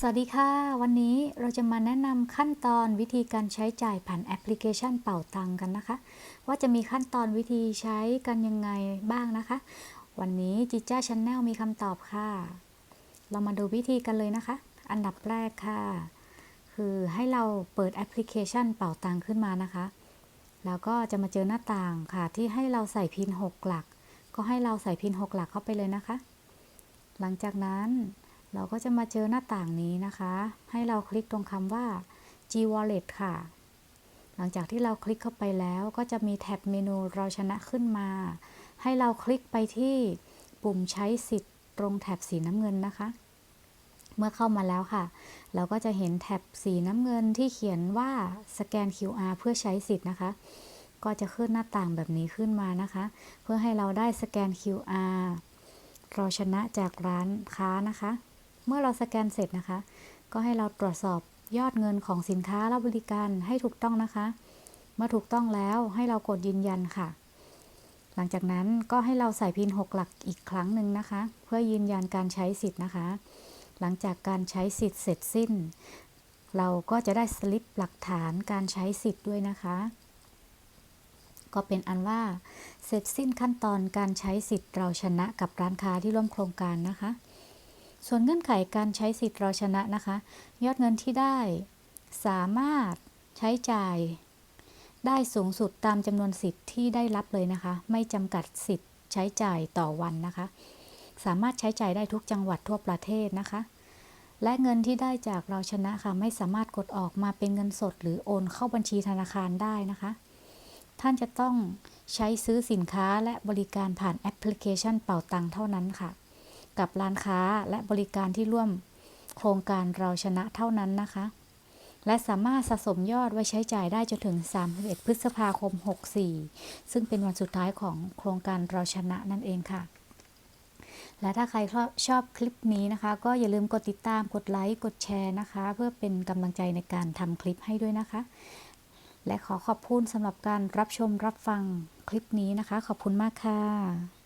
สวัสดีค่ะ วันนี้เราจะมาแนะนำขั้นตอนวิธีการใช้จ่ายผ่านแอปพลิเคชันเป่าตังกันนะคะ ว่าจะมีขั้นตอนวิธีใช้กันยังไงบ้างนะคะ วันนี้จิจ้าชาแนลมีคำตอบค่ะ เรามาดูวิธีกันเลยนะคะ อันดับแรกค่ะ คือให้เราเปิดแอปพลิเคชันเป่าตังขึ้นมานะคะ แล้วก็จะมาเจอหน้าต่างค่ะ ที่ให้เราใส่พิน 6 หลัก ก็ให้เราใส่พิน 6 หลักเข้าไปเลยนะคะ หลังจากนั้น เราก็จะมาเจอหน้าต่างนี้นะคะ ให้เราคลิกตรงคำว่า G Wallet ค่ะ หลังจากที่เราคลิกเข้าไปแล้วก็จะมีแท็บเมนูเราชนะขึ้นมา ให้เราคลิกไปที่ปุ่มใช้สิทธิ์ตรงแท็บสีน้ำเงินนะคะ เมื่อเข้ามาแล้วค่ะ เราก็จะเห็นแท็บสีน้ำเงินที่เขียนว่าสแกน QR เพื่อใช้สิทธิ์นะคะ ก็จะขึ้นหน้าต่างแบบนี้ขึ้นมานะคะ เพื่อให้เราได้สแกน QR เราชนะจากร้านค้านะคะ เมื่อเราสแกนเสร็จนะคะ ก็ให้เราตรวจสอบยอดเงินของสินค้าและบริการให้ถูกต้องนะคะ เมื่อถูกต้องแล้วให้เรากดยืนยันค่ะ หลังจากนั้นก็ให้เราใส่พิน 6 หลักอีกครั้งหนึ่งนะคะ เพื่อยืนยันการใช้สิทธิ์นะคะ หลังจากการใช้สิทธิ์เสร็จสิ้น เราก็จะได้สลิปหลักฐานการใช้สิทธิ์ด้วยนะคะ ก็เป็นอันว่าเสร็จสิ้นขั้นตอนการใช้สิทธิ์เราชนะกับร้านค้าที่ร่วมโครงการนะคะ ส่วนเงื่อนไขการใช้สิทธิ์เราชนะนะคะ ยอดเงินที่ได้สามารถใช้จ่าย ได้สูงสุดตามจำนวนสิทธิ์ที่ได้รับเลยนะคะ ไม่จำกัดสิทธิ์ใช้จ่ายต่อวันนะคะ สามารถใช้จ่ายได้ทุกจังหวัดทั่วประเทศนะคะ และเงินที่ได้จากเราชนะค่ะ ไม่สามารถกดออกมาเป็นเงินสด หรือโอนเข้าบัญชีธนาคารได้นะคะ ท่านจะต้องใช้ซื้อสินค้าและบริการผ่านแอปพลิเคชันเป่าตังเท่านั้นค่ะ กับร้านค้าและบริการที่ร่วมโครงการเราชนะเท่านั้นนะคะ และสามารถสะสมยอดไว้ใช้จ่ายได้จนถึง 31 พฤษภาคม 64 ซึ่งเป็นวันสุดท้ายของโครงการเราชนะนั่นเองค่ะ และถ้าใครชอบคลิปนี้นะคะ ก็อย่าลืมกดติดตามกดไลค์กดแชร์นะคะ เพื่อเป็นกำลังใจในการทำคลิปให้ด้วยนะคะ และขอขอบคุณสำหรับการรับชมรับฟังคลิปนี้นะคะ ขอบคุณมากค่ะ